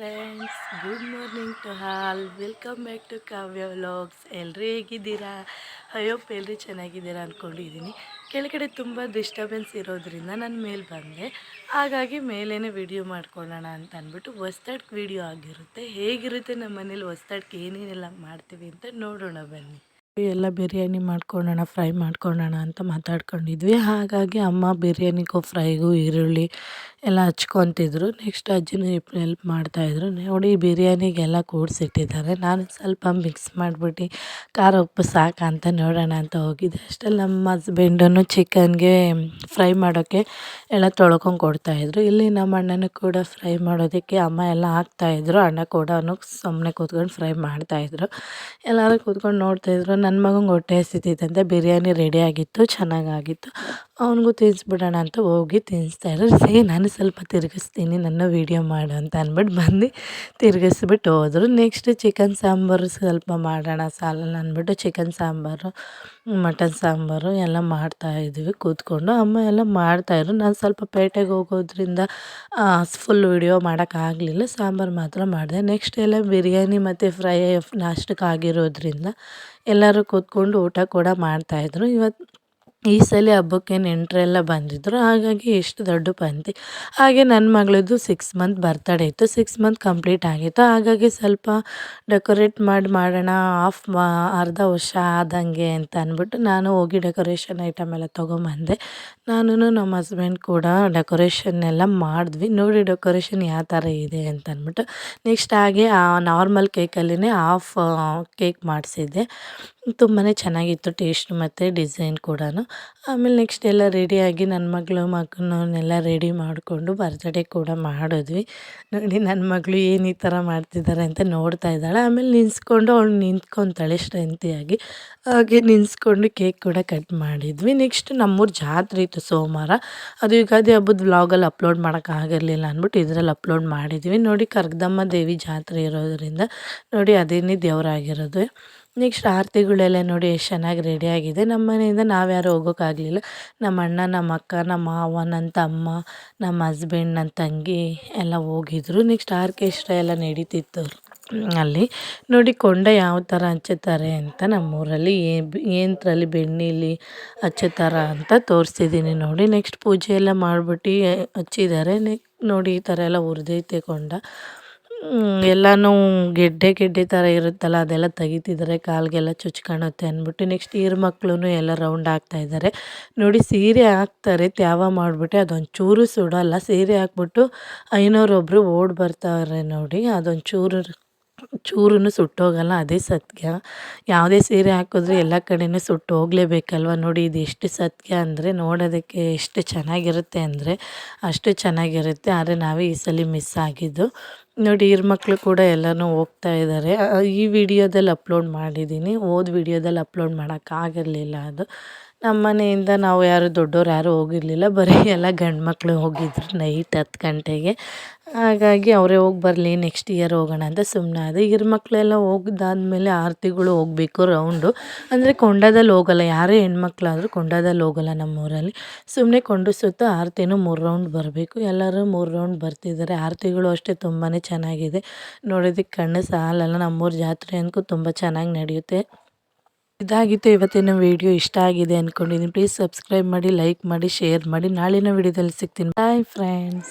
Friends good morning to all welcome back to Kavya vlogs ಎಲ್ಲರೂ ಹೇಗಿದ್ದೀರಾ? ಅಯ್ಯೋಪ್ ಎಲ್ಲರೂ ಚೆನ್ನಾಗಿದ್ದೀರಾ ಅಂದ್ಕೊಂಡಿದ್ದೀನಿ ಕೆಳಗಡೆ ತುಂಬ ಡಿಸ್ಟರ್ಬೆನ್ಸ್ ಇರೋದ್ರಿಂದ ನಾನು ಮೇಲೆ ಬಂದೆ. ಹಾಗಾಗಿ ಮೇಲೇ ವಿಡಿಯೋ ಮಾಡ್ಕೊಳ್ಳೋಣ ಅಂತ ಅಂದ್ಬಿಟ್ಟು ಹೊಸ್ದಾಡ್ಗೆ ವಿಡಿಯೋ ಆಗಿರುತ್ತೆ. ಹೇಗಿರುತ್ತೆ ನಮ್ಮ ಮನೇಲಿ ಹೊಸ್ದಾಡ್ಗೆ ಏನೇನೆಲ್ಲ ಮಾಡ್ತೀವಿ ಅಂತ ನೋಡೋಣ ಬನ್ನಿ. ಎಲ್ಲ ಬಿರಿಯಾನಿ ಮಾಡ್ಕೊಳ್ಳೋಣ, ಫ್ರೈ ಮಾಡ್ಕೊಳ್ಳೋಣ ಅಂತ ಮಾತಾಡ್ಕೊಂಡಿದ್ವಿ. ಹಾಗಾಗಿ ಅಮ್ಮ ಬಿರಿಯಾನಿಗೂ, ಫ್ರೈಗೂ, ಈರುಳ್ಳಿ ಎಲ್ಲ ಹಚ್ಕೊತಿದ್ರು. ನೆಕ್ಸ್ಟ್ ಅಜ್ಜಿನೂ ಹೆಲ್ಪ್ ಮಾಡ್ತಾಯಿದ್ರು. ನೋಡಿ ಬಿರಿಯಾನಿಗೆಲ್ಲ ಕೂಡಿಸಿಟ್ಟಿದ್ದಾರೆ. ನಾನು ಸ್ವಲ್ಪ ಮಿಕ್ಸ್ ಮಾಡಿಬಿಟ್ಟು ಖಾರ ಉಪ್ಪು ಸಾಕಾ ಅಂತ ನೋಡೋಣ ಅಂತ ಹೋಗಿದ್ದೆ. ಅಷ್ಟೇ ನಮ್ಮ ಹಸ್ಬೆಂಡನ್ನು ಚಿಕನ್ಗೆ ಫ್ರೈ ಮಾಡೋಕ್ಕೆ ಎಲ್ಲ ತೊಳ್ಕೊಂಡು ಕೊಡ್ತಾಯಿದ್ರು. ಇಲ್ಲಿ ನಮ್ಮ ಅಣ್ಣನೂ ಕೂಡ ಫ್ರೈ ಮಾಡೋದಕ್ಕೆ ಅಮ್ಮ ಎಲ್ಲ ಹಾಕ್ತಾಯಿದ್ರು. ಅಣ್ಣ ಕೂಡ ಸುಮ್ಮನೆ ಕೂತ್ಕೊಂಡು ಫ್ರೈ ಮಾಡ್ತಾಯಿದ್ರು. ಎಲ್ಲರೂ ಕೂತ್ಕೊಂಡು ನೋಡ್ತಾಯಿದ್ರು. ನನ್ನ ಮಗಂಗೆ ಹೊಟ್ಟೆ ಹಸಿತಿದ್ದಂತೆ ಬಿರಿಯಾನಿ ರೆಡಿಯಾಗಿತ್ತು ಚೆನ್ನಾಗಾಗಿತ್ತು. ಅವನಿಗೂ ತಿನ್ನಿಸ್ಬಿಡೋಣ ಅಂತ ಹೋಗಿ ತಿನ್ನಿಸ್ತಾಯಿದ್ರು ಸೇ ನಾನು ಸ್ವಲ್ಪ ತಿರುಗಿಸ್ತೀನಿ, ನನ್ನ ವೀಡಿಯೋ ಮಾಡು ಅಂತ ಅಂದ್ಬಿಟ್ಟು ಬಂದು ತಿರುಗಿಸ್ಬಿಟ್ಟು ಹೋದರು. ನೆಕ್ಸ್ಟ್ ಚಿಕನ್ ಸಾಂಬಾರು ಸ್ವಲ್ಪ ಮಾಡೋಣ ಸಾಲಲ್ಲ ಅಂದ್ಬಿಟ್ಟು ಚಿಕನ್ ಸಾಂಬಾರು ಮಟನ್ ಸಾಂಬಾರು ಎಲ್ಲ ಮಾಡ್ತಾಯಿದ್ವಿ ಕೂತ್ಕೊಂಡು ಅಮ್ಮ ಎಲ್ಲ ಮಾಡ್ತಾಯಿದ್ರು ನಾನು ಸ್ವಲ್ಪ ಪೇಟೆಗೆ ಹೋಗೋದ್ರಿಂದ ಫುಲ್ ವಿಡಿಯೋ ಮಾಡೋಕ್ಕಾಗಲಿಲ್ಲ ಸಾಂಬಾರು ಮಾತ್ರ ಮಾಡಿದೆ. ನೆಕ್ಸ್ಟ್ ಎಲ್ಲ ಬಿರಿಯಾನಿ ಮತ್ತು ಫ್ರೈ ನಾಷ್ಟಕ್ಕಾಗಿರೋದ್ರಿಂದ ಎಲ್ಲರೂ ಕೂತ್ಕೊಂಡು ಊಟ ಕೂಡ ಮಾಡ್ತಾಯಿದ್ರು ಇವತ್ತು ಈ ಸಲ ಹಬ್ಬಕ್ಕೆ ನೆಂಟರೆಲ್ಲ ಬಂದಿದ್ದರು ಹಾಗಾಗಿ ಎಷ್ಟು ದೊಡ್ಡ ಪಂತಿ ಹಾಗೆ ನನ್ನ ಮಗಳದ್ದು ಸಿಕ್ಸ್ ಮಂತ್ ಬರ್ತಡೇ ಇತ್ತು ಸಿಕ್ಸ್ ಮಂತ್ ಕಂಪ್ಲೀಟ್ ಆಗಿತ್ತು. ಹಾಗಾಗಿ ಸ್ವಲ್ಪ ಡೆಕೋರೇಟ್ ಮಾಡಿ, ಮಾಡೋಣ ಆಫ್ ಅರ್ಧ ವರ್ಷ ಆದಂಗೆ ಅಂತ ಅಂದ್ಬಿಟ್ಟು ನಾನು ಹೋಗಿ ಡೆಕೋರೇಷನ್ ಐಟಮ್ ಎಲ್ಲ ತೊಗೊಂಬಂದೆ. ನಾನು ನಮ್ಮ ಹಸ್ಬೆಂಡ್ ಕೂಡ ಡೆಕೋರೇಷನ್ ಎಲ್ಲ ಮಾಡಿದ್ವಿ. ನೋಡಿ ಡೆಕೋರೇಷನ್ ಯಾವ ಥರ ಇದೆ ಅಂತ ಅಂದ್ಬಿಟ್ಟು ನೆಕ್ಸ್ಟ್ ಹಾಗೆ ನಾರ್ಮಲ್ ಕೇಕಲ್ಲಿನೇ ಆಫ್ ಕೇಕ್ ಮಾಡಿಸಿದ್ದೆ. ತುಂಬಾ ಚೆನ್ನಾಗಿತ್ತು ಟೇಸ್ಟ್ ಮತ್ತು ಡಿಸೈನ್ ಕೂಡ ಆಮೇಲೆ ನೆಕ್ಸ್ಟ್ ಎಲ್ಲ ರೆಡಿಯಾಗಿ ನನ್ನ ಮಗಳು ಮಗನವನ್ನೆಲ್ಲ ರೆಡಿ ಮಾಡಿಕೊಂಡು ಬರ್ತ್ಡೇ ಕೂಡ ಮಾಡಿದ್ವಿ. ನೋಡಿ ನನ್ನ ಮಗಳು ಏನು ಈ ಥರ ಮಾಡ್ತಿದ್ದಾರೆ ಅಂತ ನೋಡ್ತಾ ಇದ್ದಾಳೆ. ಆಮೇಲೆ ನಿಂತ್ಕೊಂಡು ಅವಳು ನಿಂತ್ಕೊತಾಳೆ ಸ್ಟ್ರೆಂತಿಯಾಗಿ ಹಾಗೆ ನಿನ್ಸ್ಕೊಂಡು ಕೇಕ್ ಕೂಡ ಕಟ್ ಮಾಡಿದ್ವಿ. ನೆಕ್ಸ್ಟ್ ನಮ್ಮೂರು ಜಾತ್ರೆ ಇತ್ತು ಸೋಮವಾರ. ಅದು ಯುಗಾದಿ ಹಬ್ಬದ ವ್ಲಾಗಲ್ಲಿ ಅಪ್ಲೋಡ್ ಮಾಡೋಕ್ಕಾಗಿರಲಿಲ್ಲ ಅಂದ್ಬಿಟ್ಟು ಇದರಲ್ಲಿ ಅಪ್ಲೋಡ್ ಮಾಡಿದ್ವಿ. ನೋಡಿ ಕರ್ಗದಮ್ಮ ದೇವಿ ಜಾತ್ರೆ ಇರೋದರಿಂದ ನೋಡಿ ಅದೇನೇ ದೇವರಾಗಿರೋದು. ನೆಕ್ಸ್ಟ್ ಆರತಿಗಳೆಲ್ಲ ನೋಡಿ ಎಷ್ಟು ಚೆನ್ನಾಗಿ ರೆಡಿಯಾಗಿದೆ ನಮ್ಮ ಮನೆಯಿಂದ ನಾವ್ಯಾರು ಹೋಗೋಕ್ಕಾಗಲಿಲ್ಲ ನಮ್ಮ ಅಣ್ಣ ನಮ್ಮ ಅಕ್ಕ ನಮ್ಮ ಮಾವ ನನ್ನ ತಮ್ಮ ನಮ್ಮ ಹಸ್ಬೆಂಡ್ ನನ್ನ ತಂಗಿ ಎಲ್ಲ ಹೋಗಿದ್ರು. ನೆಕ್ಸ್ಟ್ ಆರ್ಕೆಸ್ಟ್ರಾ ಎಲ್ಲ ನಡೀತಿತ್ತು ಅಲ್ಲಿ. ನೋಡಿ ಕೊಂಡ ಯಾವ ಥರ ಹಚ್ಚುತ್ತಾರೆ ಅಂತ ನಮ್ಮೂರಲ್ಲಿ ಏನರಲ್ಲಿ ಬೆಣ್ಣೆಲಿ ಹಚ್ಚುತ್ತಾರ ಅಂತ ತೋರಿಸಿದ್ದೀನಿ ನೋಡಿ. ನೆಕ್ಸ್ಟ್ ಪೂಜೆ ಎಲ್ಲ ಮಾಡಿಬಿಟ್ಟು ಹಚ್ಚಿದ್ದಾರೆ. ನೆಕ್, ನೋಡಿ ಈ ಥರ ಎಲ್ಲ ಹುರಿದೈತೆ ಕೊಂಡ. ಎಲ್ಲನೂ ಗೆಡ್ಡೆ ಗೆಡ್ಡೆ ಥರ ಇರುತ್ತಲ್ಲ, ಅದೆಲ್ಲ ತೆಗಿತಿದ್ದಾರೆ ಕಾಲಿಗೆಲ್ಲ ಚುಚ್ಕೊಳುತ್ತೆ ಅಂದ್ಬಿಟ್ಟು ನೆಕ್ಸ್ಟ್ ಈರು ಮಕ್ಳು ಎಲ್ಲ ರೌಂಡ್ ಆಗ್ತಾ ಇದ್ದಾರೆ ನೋಡಿ ಸೀರೆ ಹಾಕ್ತಾರೆ, ತ್ಯಾವ ಮಾಡಿಬಿಟ್ಟು ಅದೊಂದು ಚೂರು ಸುಡೋಲ್ಲ, ಸೀರೆ ಹಾಕ್ಬಿಟ್ಟು ಐನೋರೊಬ್ಬರು ಓಡಿ ಬರ್ತಾರೆ ನೋಡಿ ಅದೊಂದು ಚೂರು ಚೂರು ಸುಟ್ಟೋಗಲ್ಲ, ಅದೇ ಸತ್ಯ. ಯಾವುದೇ ಸೀರೆ ಹಾಕಿದ್ರೆ ಎಲ್ಲ ಕಡೆಯೂ ಸುಟ್ಟು ಹೋಗಲೇಬೇಕಲ್ವ ನೋಡಿ, ಇದು ಎಷ್ಟು ಸತ್ಯ ಅಂದರೆ ನೋಡೋದಕ್ಕೆ ಎಷ್ಟು ಚೆನ್ನಾಗಿರುತ್ತೆ ಅಂದರೆ ಅಷ್ಟು ಚೆನ್ನಾಗಿರುತ್ತೆ. ಆದರೆ ನಾವೇ ಈ ಸಲ ಮಿಸ್ ಆಗಿದ್ದು. ನೋಡಿ ಇರ್ ಮಕ್ಕಳು ಕೂಡ ಎಲ್ಲನೂ ಹೋಗ್ತಾ ಇದ್ದಾರೆ. ಈ ವಿಡಿಯೋದಲ್ಲಿ ಅಪ್ಲೋಡ್ ಮಾಡಿದ್ದೀನಿ. ಓದ್ ವಿಡಿಯೋದಲ್ಲಿ ಅಪ್ಲೋಡ್ ಮಾಡೋಕ್ಕಾಗಿರಲಿಲ್ಲ ಅದು. ನಮ್ಮ ಮನೆಯಿಂದ ನಾವು ಯಾರು ದೊಡ್ಡವ್ರು ಯಾರೂ ಹೋಗಿರಲಿಲ್ಲ, ಬರೀ ಎಲ್ಲ ಗಂಡು ಮಕ್ಕಳು ಹೋಗಿದ್ರು ನೈಟ್ ಹತ್ತು ಗಂಟೆಗೆ. ಹಾಗಾಗಿ ಅವರೇ ಹೋಗಿ ಬರಲಿ ನೆಕ್ಸ್ಟ್ ಇಯರ್ ಹೋಗೋಣ ಅಂತ ಸುಮ್ಮನೆ ಅದು ಇವ್ರ ಮಕ್ಕಳೆಲ್ಲ ಹೋಗಿದ್ದಾದ್ಮೇಲೆ ಆರತಿಗಳು ಹೋಗಬೇಕು ರೌಂಡು ಅಂದರೆ ಕೊಂಡದಲ್ಲಿ ಹೋಗಲ್ಲ, ಯಾರೇ ಹೆಣ್ಮಕ್ಳಾದರೂ ಕೊಂಡದಲ್ಲಿ ಹೋಗಲ್ಲ ನಮ್ಮೂರಲ್ಲಿ. ಸುಮ್ಮನೆ ಕೊಂಡು ಸುತ್ತ ಆರತಿನೂ ಮೂರು ರೌಂಡ್ ಬರಬೇಕು. ಎಲ್ಲರೂ ಮೂರು ರೌಂಡ್ ಬರ್ತಿದ್ದಾರೆ. ಆರತಿಗಳು ಅಷ್ಟೇ ತುಂಬಾ ಚೆನ್ನಾಗಿದೆ. ನೋಡೋದಕ್ಕೆ ಕಣ್ಣು ಸಾಲಲ್ಲ, ನಮ್ಮೂರ ಜಾತ್ರೆ ಅಂದ್ಕೂ ತುಂಬ ಚೆನ್ನಾಗಿ ನಡೆಯುತ್ತೆ. ಇದಾಗಿತ್ತು, ಇವತ್ತಿನ ವಿಡಿಯೋ ಇಷ್ಟ ಆಗಿದೆ ಅಂದ್ಕೊಂಡಿದ್ದೀನಿ ಪ್ಲೀಸ್ ಸಬ್ಸ್ಕ್ರೈಬ್ ಮಾಡಿ ಲೈಕ್ ಮಾಡಿ ಶೇರ್ ಮಾಡಿ. ನಾಳಿನ ವಿಡಿಯೋದಲ್ಲಿ ಸಿಗ್ತೀನಿ. Bye friends